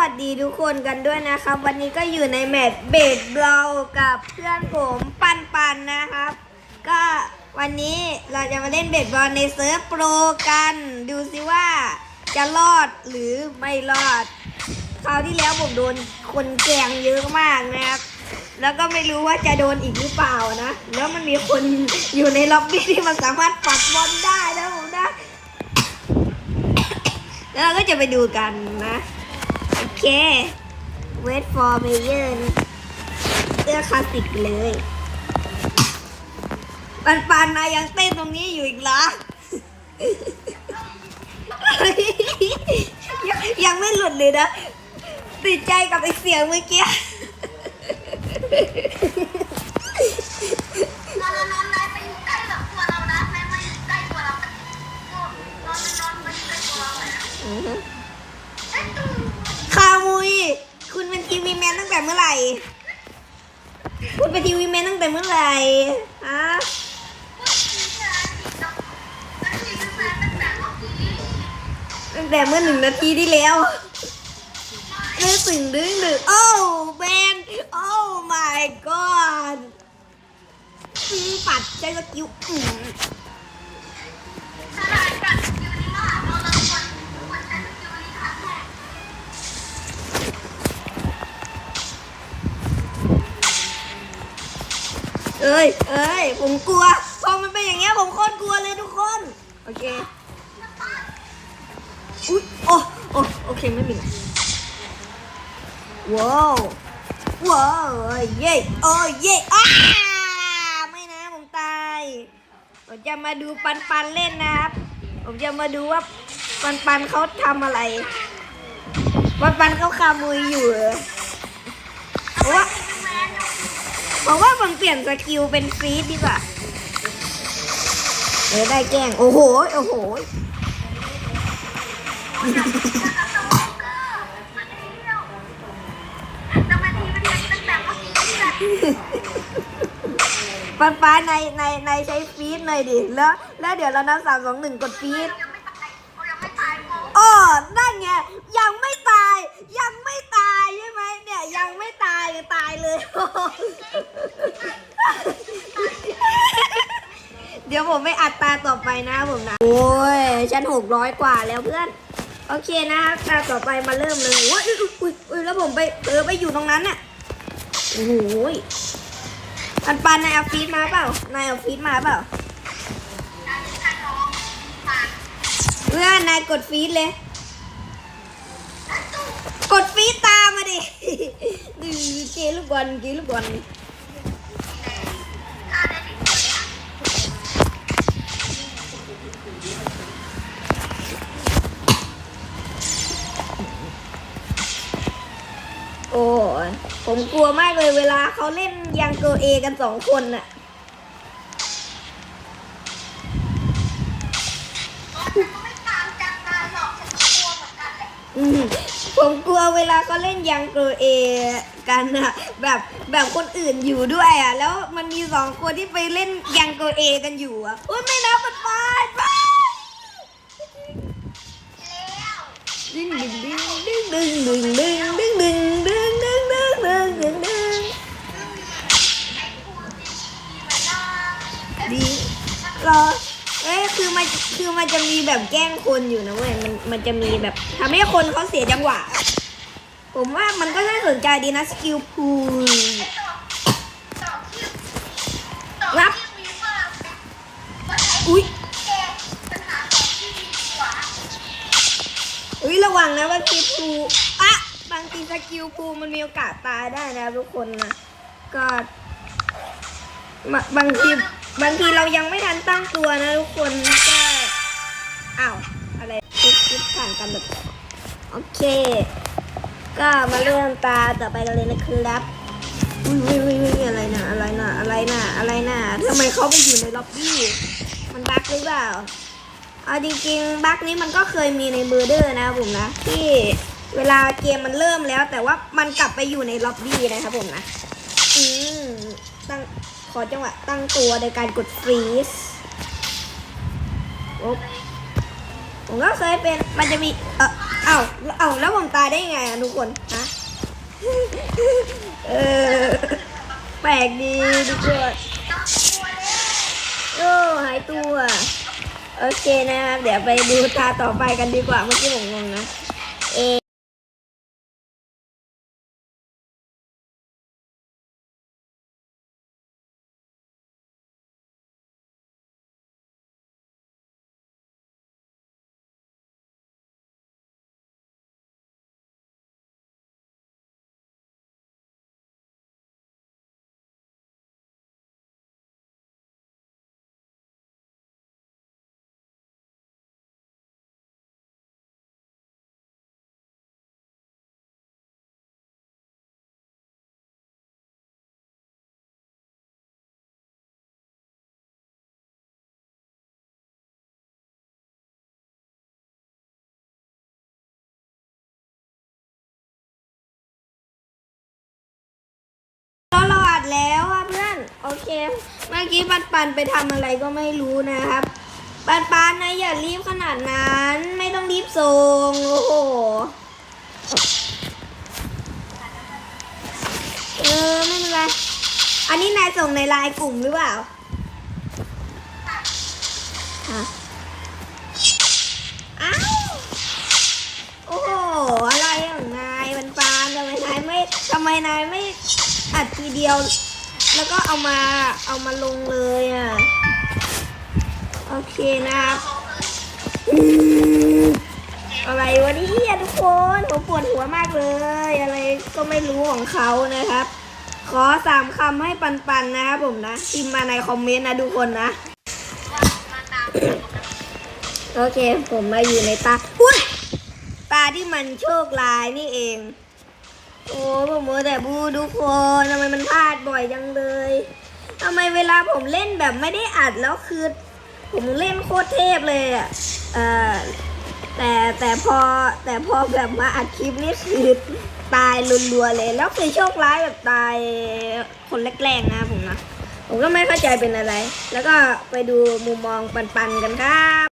วัสดีทุกคนกันด้วยนะครับ วันนี้ก็อยู่ในแมตช์เบสบอลกับเพื่อนผมปันปันนะครับ ก็วันนี้เราจะมาเล่นเบสบอลในเซิร์ฟโปรกัน ดูซิว่าจะรอดหรือไม่รอด คราวที่แล้วผมโดนคนแกงเยอะมากนะครับ แล้วก็ไม่รู้ว่าจะโดนอีกหรือเปล่านะ แล้วมันมีคนอยู่ในล็อบบี้ที่มันสามารถปัดบอลได้นะผมนะ แล้วเราก็จะไปดูกันนะ โอเค wait for Mayer นะเสื้อคลาสสิกเลย ปันปันนะยังเต้นตรงนี้อยู่อีกเหรอ ยังยังไม่หลุดเลยนะติดใจกับไอเสียงเมื่อกี้ มื่อไหร่ พูดไปทีวีแมนตั้งแต่เมื่อไหร่อะตั้งแต่เมื่อหนึ่งนาทีที่แล้วเอ้สิ่งดึงดึงโอ้แบนโอ้ my god ปัดใจสกิลอื เอ้ยเอ้ยผมกลัวพอมันเป็นอย่างเงี้ยผมโคตรกลัวเลยทุกคน โอเค อุ๊ยโอ้โอ้โอเคไม่มีว้าวว้าวเย้โอ้เย้อ้าไม่นะผมตายผมจะมาดูปันปันเล่นนะครับ ผมจะมาดูว่าปันปันเขาทำอะไรปันปันเขาขโมยอยู่เหรอเพราะว่า ผมว่าผมเปลี่ยนสกิลเป็นฟรีดดีกว่าเออได้แกล้ง โอ้โห โอ้โหทำไมทีมันยังตั้งแต่เมื่อกี้แหละปันปันในในในใช้ฟีดหน่อยดิ แล้ว แล้วเดี๋ยวเรานับสามสองหนึ่งกดฟีดโอ๋อนั่นไงยังไม่ตาย ยังไม่ตายใช่ไหมเนี่ย ยังไม่ ตายตายเลย เดี๋ยวผมไม่อัดตาต่อไปนะผมนะ โอ้ย ฉันหกร้อยกว่าแล้วเพื่อน โอเคนะครับตาต่อไปมาเริ่มเลยโอ้ยอุ๊ยอุ๊ยแล้วผมไปเออไปอยู่ตรงนั้นน่ะ โอ้โหยปันปันนายเอาฟีดมาเปล่า นายเอาฟีดมาเปล่าเป็นท่านน้องผ่านเพื่อนนายกดฟีดเลย กดฟีดตา มาดิดูเกลูกบอลเกลูกบอลโอ้ยผมกลัวมากเลยเวลาเขาเล่นยังเกอเอกันสองคนน่ะ ฉันก็ไม่ตามจากนายหรอกฉันก็กลัวเหมือนกันแหละ อืม ผมกลัวเวลาเขาเล่นยังเกอเอกันอะแบบแบบคนอื่นอยู่ด้วยอะแล้วมันมีสองคนที่ไปเล่นยังเกอเอกันอยู่อะโอ้ยไม่นะมันไปไปแล้วดึงดึงดึงดึงดึงดึงดึงดึงดึงดึงดึงดึงดึงดึงดีๆมันน่าดีรอ เอ้ยคือมันคือมันจะมีแบบแกล้งคนอยู่นะเว้ยมันมันจะมีแบบทำให้คนเขาเสียจังหวะ ผมว่ามันก็น่าสนใจดีนะสกิลพูลรับอุ้ยอุ้ยระวังนะว่าสกิลพูลอะบางทีสกิลพูลมันมีโอกาสตายได้นะทุกคนนะก็บะบางที บางทีเรายังไม่ทันตั้งตัวนะทุกคนก็อ้าวอะไรคิดคิดผ่านกันแบบโอเค ก็มาเริ่มตาต่อไปกันเลยนะครับอุ้ยอุ้ยอุ้ยอุ้ยอะไรนะอะไรนะอะไรนะอะไรนะทำไมเขาไปอยู่ในล็อบบี้มันบั๊กหรือเปล่าเอาจริงๆบั๊กนี้มันก็เคยมีในเบอร์เดอร์นะผมนะที่เวลาเกมมันเริ่มแล้ว แต่ว่ามันกลับไปอยู่ในล็อบบี้นะครับผมนะอืมตั้ง ขอจังหวะตั้งตัวโดยการกดฟรีซโอ๊บผมก็เคยเป็น มันจะมี เออเอ้าเอ้าแล้วผมตายได้ไงอะทุกคน ฮะ เออ แปลกดีทุกคนโอ้หายตัว โอเคนะครับ เดี๋ยวไปดูตาต่อไปกันดีกว่า เมื่อกี้ผมงงนะ เอ เคเมื่อกี้ปันปันไปทำอะไรก็ไม่รู้นะครับ ปันปันนะอย่ารีบขนาดนั้น ไม่ต้องรีบส่งโอ้โหเออไม่เป็นไรอันนี้นายส่งในไลน์กลุ่มหรือเปล่าฮะอ้าวโอ้โหอะไรของนายมันปานทำไมนายไม่ทำไมนายไม่อัดทีเดียว แล้วก็เอามาเอามาลงเลยอะ โอเคนะครับ อะไรวะเนี่ยทุกคนผมปวดหัวมากเลย อะไรก็ไม่รู้ของเขานะครับ ขอสามคำให้ปันปันนะครับผมนะพิมพ์มาในคอมเมนต์นะทุกคนนะ โอเค ผมมาอยู่ในตาอุ้ยตาที่มันโชคร้ายนี่เอง โอ้ผมมัวแต่บูทุกคนทำไมมันพลาดบ่อยจังเลยทำไมเวลาผมเล่นแบบไม่ได้อัดแล้วคือ ผมเล่นโคตรเทพเลยอะเออแต่แต่พอแต่พอแบบมาอัดคลิปนี่คือตายรัวๆเลยแล้วคือโชคร้ายแบบตายคนแรกๆนะผมนะผมก็ไม่เข้าใจเป็นอะไร แล้วก็ไปดูมุมมองปันๆกันครับ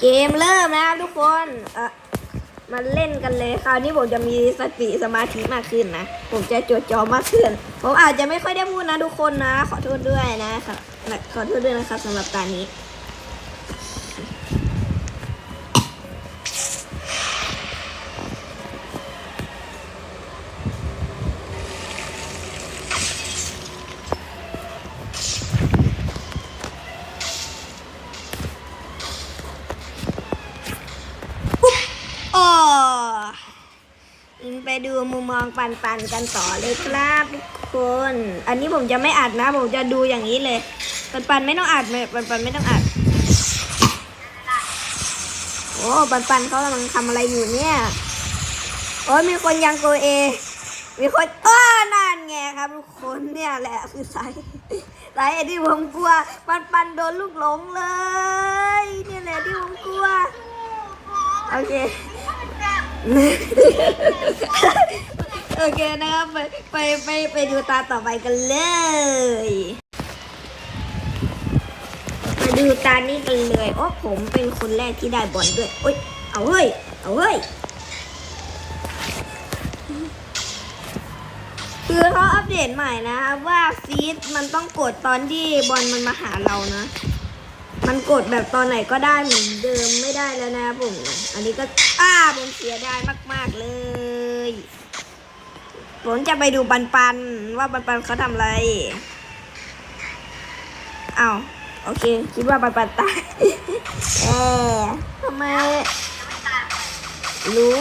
เกมเริ่มนะครับทุกคนเอ่อมาเล่นกันเลยคราวนี้ผมจะมีสติสมาธิมากขึ้นนะ ผมจะจดจ่อมากขึ้น ผมอาจจะไม่ค่อยได้พูดนะทุกคนนะ ขอโทษด้วยนะครับขอโทษด้วยนะครับสำหรับการนี้ นปันกันต่อเลยครับทุกคน อันนี้ผมจะไม่อัดนะ ผมจะดูอย่างนี้เลย ปันปันไม่ต้องอัดไม่ปันปันไม่ต้องอัด โอ้ปันปันเขากำลังทำอะไรอยู่เนี่ย โอ้ยมีคนยังโกเอ มีคนอ้อนั่นไงครับทุกคนเนี่ยแหละคือสายสาเหตุที่ผมกลัว ปันปันโดนลูกหลงเลย เนี่ยแหละที่ผมกลัว โอเค โอเคนะครับไปไปไปไปดูตาต่อไปกันเลยมาดูตานี้กันเลยโอ้ผมเป็นคนแรกที่ได้บอลด้วยโอ้ยเอาเฮ้ยเอาเฮ้ยคือเขาอัปเดตใหม่นะครับว่าฟีดมันต้องกดตอนที่บอลมันมาหาเรานะ มันกดแบบตอนไหนก็ได้เหมือนเดิมไม่ได้แล้วนะผม อันนี้ก็อ้าผมเสียดายมาก ๆเลย ผมจะไปดูปันปันๆว่าปันปันเขาทำอะไรอ้าวโอเค คิดว่าปันปันตายเออทำไมรู้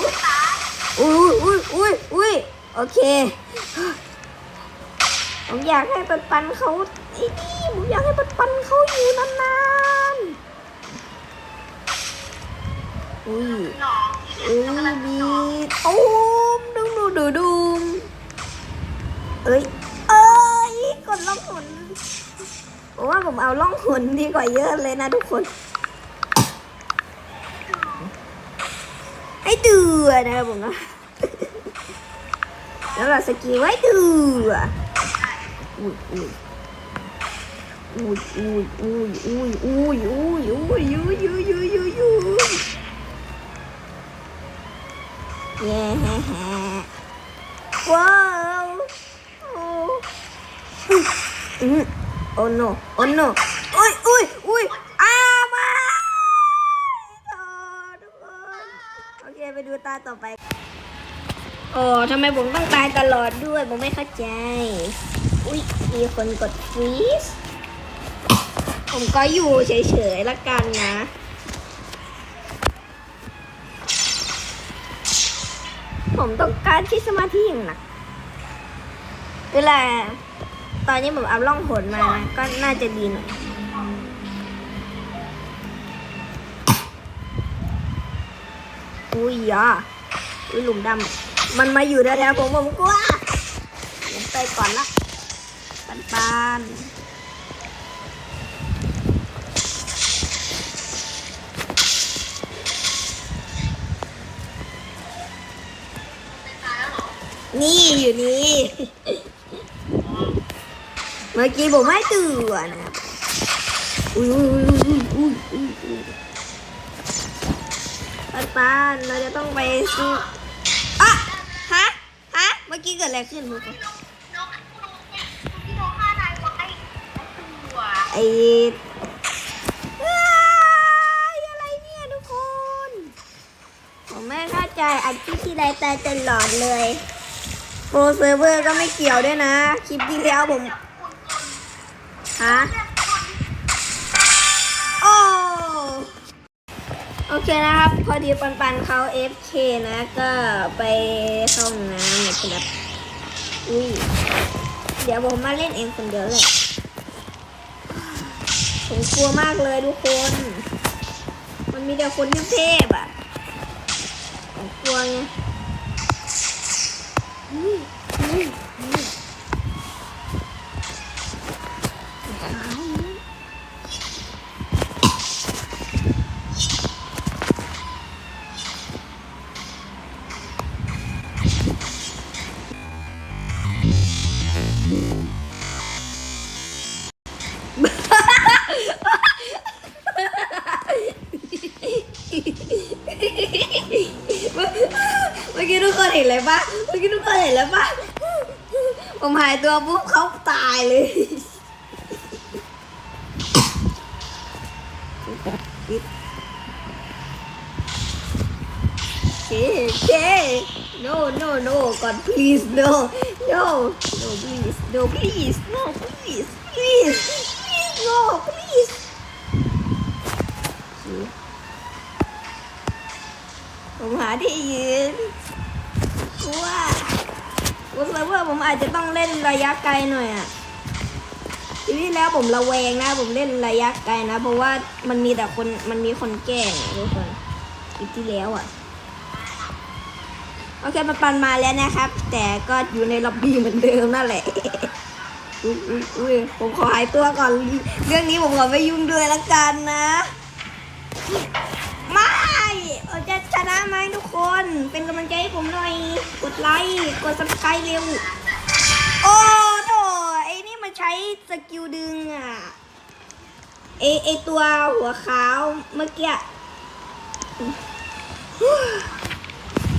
อุ้ยอุ้ยอุ้ยอุ้ยโอเค ผมอยากให้ปันปันเขาไอ้นี่ผมอยากให้ปันปันเขาอยู่นานๆอุ้ยหนองอุ้ยมีตูมดูดูดูดูม เอ้ย เอ้ย กดล่องหนผมว่าผมเอาล่องหนดีกว่าเยอะเลยนะทุกคนให้เดือนะครับผมนะแล้วเราสกีไว้เดืออุ้ยอุ้ยอุ้ยอุ้ยอุ้ยอุ้ยอุ้ยอุ้ยอุ้ยอุ้ยอุ้ยอุ้ยอุ้ยอุ้ยเย้แฮ่แฮ่ว้าวโอ้ อืมโอ้ no โอ้ no อุ้ยอุ้ยอุ้ยอ้ามาโอ้ทุกคนโอเคไปดูตาต่อไปโอ้ทำไมผมต้องตายตลอดด้วยผมไม่เข้าใจ อุ๊ยมีคนกดฟรีสผมก็อยู่เฉยๆละกันนะผมต้องการใช้สมาธิอย่างหนักเวลา ตอนนี้ผมเอาล่องหนมานะก็น่าจะดีหน่อยอุ้ยอะอุ้ยหลุมดำมันมาอยู่แถวๆผมผมกลัวผมไปก่อนละปันปันนี่อยู่นี่ มื่อกี้ผมไม่ตื่นนะครับอุ้ยอุ้ยอุ้ยอุ้ยอุ้ยอุ้ยปันปันเราจะต้องไปสู้อะฮะฮะเมื่อกี้เกิดอะไรขึ้นทุกคนน้อกี้ไอ้อะไรเนี่ยทุกคน ผมไม่เข้าใจอัดคลิปที่ใดตายตลอดเลยโปรเซิร์ฟเวอร์ก็ไม่เกี่ยวด้วยนะ คลิปที่แล้วผม ฮะโอ้โอเคนะครับ พอดีปันปันเขา FK นะก็ไปเข้าห้องน้ำนะครับอุ้ยเดี๋ยวผมมาเล่นเองคนเดียวเลยผมกลัวมากเลยทุกคน มันมีแต่คนเทพๆอะผมกลัวไง แล้วปะผมหายตัวปุ๊บเขาตายเลยเคเค no no no God please no no no please no please no please please please no please ผมหาที่ยืนกลัว กลัวเซิร์ฟเวอร์ผมอาจจะต้องเล่นระยะไกลหน่อยอะทีที่แล้วผมระแวงนะ ผมเล่นระยะไกลนะ เพราะว่ามันมีแต่คนมันมีคนแกล้งอะทุกคนอีกที่แล้วอะโอเคมันปันมาแล้วนะครับ แต่ก็อยู่ในล็อบบี้เหมือนเดิมนั่นแหละอุ้ยอุ้ยผมขอหายตัวก่อน เรื่องนี้ผมขอไม่ยุ่งด้วยละกันนะไม่เราจะชนะไหมทุกคน เป็นกำลังใจให้ผมหน่อย ไลค์กดซับสไครต์เร็ว โอ้โถไอ้นี่มันใช้สกิลดึงอะไอไอตัวหัวขาวเมื่อกี้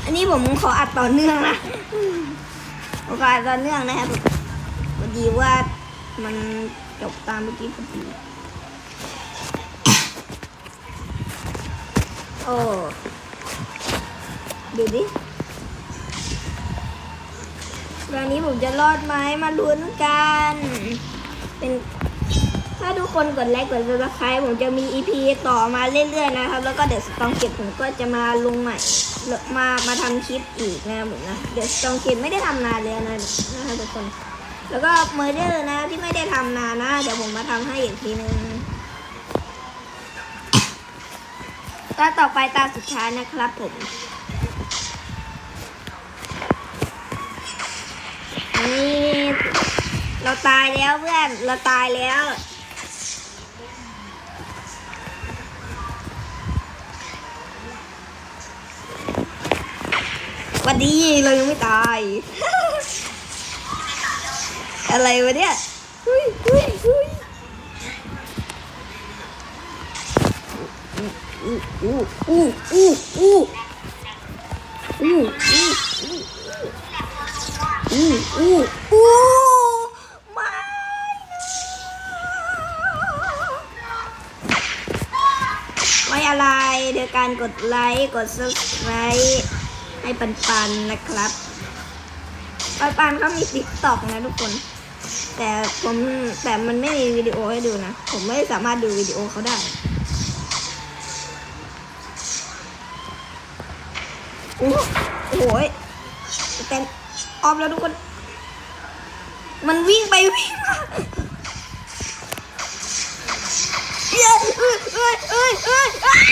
อันนี้ผมขออัดต่อเนื่องนะผมขออัดต่อเนื่องนะครับพอดีว่ามันจบตามเมื่อกี้พอดีโอ้ดูดิ วันนี้ผมจะรอดไหมมาลุ้นกัน เป็นถ้าทุกคนกดไลค์กดซับสไครต์ผมจะมี EP ต่อมาเรื่อยๆนะครับ แล้วก็เดี๋ยวสตองเก็บผมก็จะมาลงใหม่ มามาทำคลิปอีกนะผมนะ เดี๋ยวสตองเก็บไม่ได้ทำนานเลยนะนะครับทุกคน แล้วก็เมอร์เดอร์นะที่ไม่ได้ทำนานนะ เดี๋ยวผมมาทำให้อีกทีนึงตาต่อไปตาสุดท้ายนะครับผม นี่เราตายแล้วเพื่อน เราตายแล้ว วันดีเรายังไม่ตาย อะไรวะเนี่ยอุ้ยอุ้ยอุ้ยอู้อู้อู้อู้อู้อู้ อู้อู้อู้ไม่ไม่อะไรโดยการกดไลค์กด subscribe ให้ปันปันนะครับปันปันเขามีติ๊กต็อกนะทุกคน แต่ผมแต่มันไม่มีวิดีโอให้ดูนะ ผมไม่สามารถดูวิดีโอเขาได้โอ้โหยแต่ ออมแล้วทุกคน มันวิ่งไปวิ่งมาเอ้ยเอ้ยเอ้ยเอ้ยเอ้ย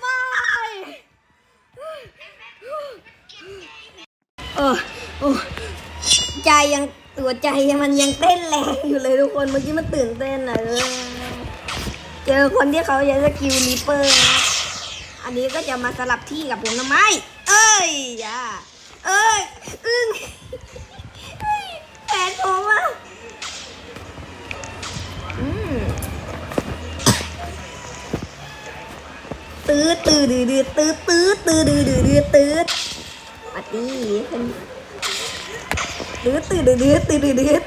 ไม่เออโอ้ใจยังตัวใจยังมันยังเต้นแรงอยู่เลยทุกคนเมื่อกี้มันตื่นเต้นอะเออเจอคนที่เขาใช้สกิลรีเปอร์นะอันนี้ก็จะมาสลับที่กับผมทำไม เอ้ยอย่า เอ้ยอึ้งเฮ้ยแผนผมอะอืมตื้อตื้อดื้อดื้อตื้อตื้อตื้อดื้อดื้อดื้อตื้อปาร์ตี้ดื้อตื่นดื้อดื้อตื่นดื้อดื้อ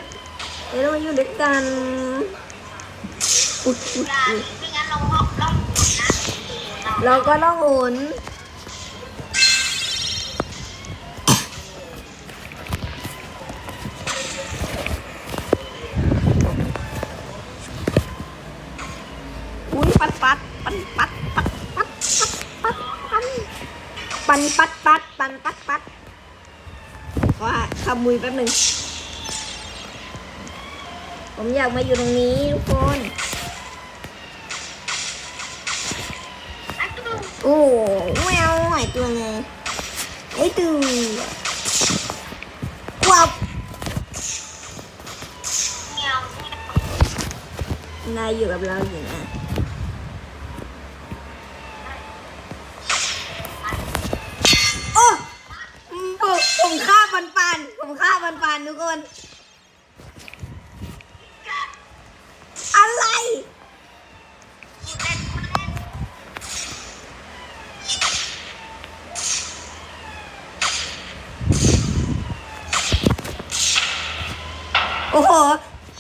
เดี๋ยวเรามาอยู่ด้วยกันอุ๊ยอุ๊ยอย่าอุ๊ยไม่งั้นเราเราเรานะเราเราก็ต้องหมุน ปันปัดปัดปันปัดปัดขอขมุยแป๊บหนึ่งผมอยากมาอยู่ตรงนี้ทุกคนไอ้ตู้โอ้แมวหายตัวไงไอ้ตัววับเงี้ยวนายอยู่กับเราอยู่นะโอ้ผมผมฆ่าปันปันผมฆ่าปันปันทุกคน อะไร เล่นเล่น โอ้โห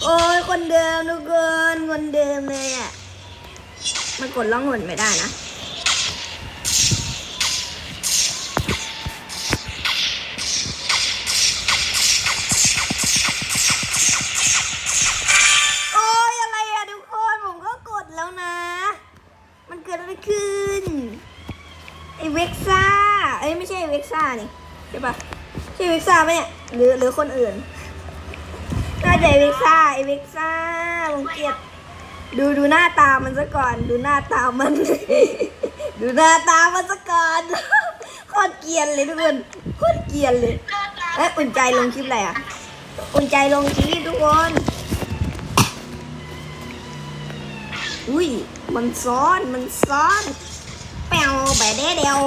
โอ้ยคน เดิมทุกคนคนเดิมเลยอะมันกดล่องหนไม่ได้นะโอ้ยอะไรอะทุกคนผมก็กดแล้วนะมันเกิดอะไรขึ้นไอเว็กซ่า เอ้ยไม่ใช่เว็กซ่านี่ใช่ปะใช่เว็กซ่าปะเนี่ยหรือหรือคนอื่นาจะไอเว็กซ่าไอเว็กซ่าผมเกียดดูดูหน้าตามันซะก่อน ดูหน้าตามัน ดูหน้าตามันซะก่อนโคตรเกลียนเลยทุกคนโคตรเกลียนเลยเอ้ยอุ่นใจลงคลิปอะไรอะอุ่นใจลงคลิปทุกคนอุ้ยมันซ้อนมันซ้อนแปวแบะเด้เดียว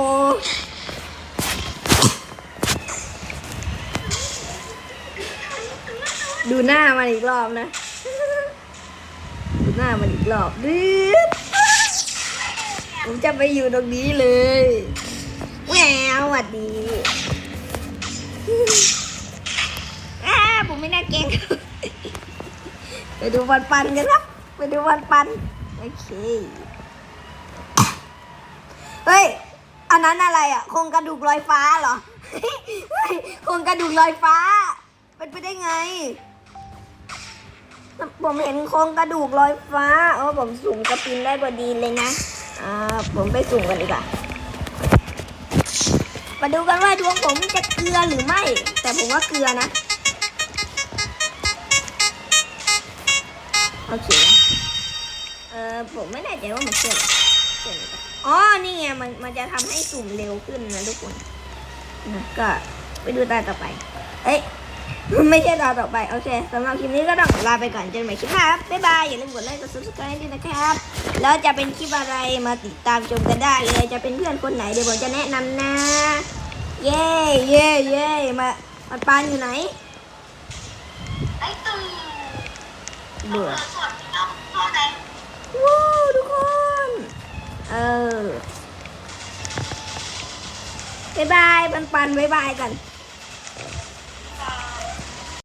ดูหน้ามันอีกรอบนะ ดูหน้ามันอีกรอบดืดผมจะไปอยู่ตรงนี้เลยแหววสวัสดีอาผมไม่น่าเก่งไปดูวันปันกันครับ ไปดูวันปัน โอเค เฮ้ย อันนั้นอะไรอะ โครงกระดูกลอยฟ้าเหรอ โครงกระดูกลอยฟ้า เป็นไปได้ไง ผมเห็นโครงกระดูกลอยฟ้าเออผมสูงกระปินได้พอดีเลยนะอ่าผมไปสูงกันดีกว่ามาดูกันว่าดวงผมจะเกลือหรือไม่ แต่ผมว่าเกลือนะโอเคเออผมไม่แน่ใจว่ามันเชื่อมเชื่อหรือเปล่าอ๋อนี่ไงมันมันจะทำให้สุ่มเร็วขึ้นนะทุกคนนะก็ไปดูตาต่อไป เอ้ย ไม่ใช่ตาต่อไป โอเคสำหรับคลิปนี้ก็ต้องลาไปก่อนเจอกันใหม่คลิปหน้าครับบ๊ายบาย อย่าลืมกดไลค์กด subscribe ด้วยนะครับ แล้วจะเป็นคลิปอะไรมาติดตามชมกันได้เลยจะเป็นเพื่อนคนไหนเดี๋ยวผมจะแนะนำนะ เย้เย้เย้มามันปานอยู่ไหนไอ้ตู่เบื่อสวดเอาเข้าไหนว้าวทุกคน เออบ๊ายบายปันปันบ๊ายบายกันบ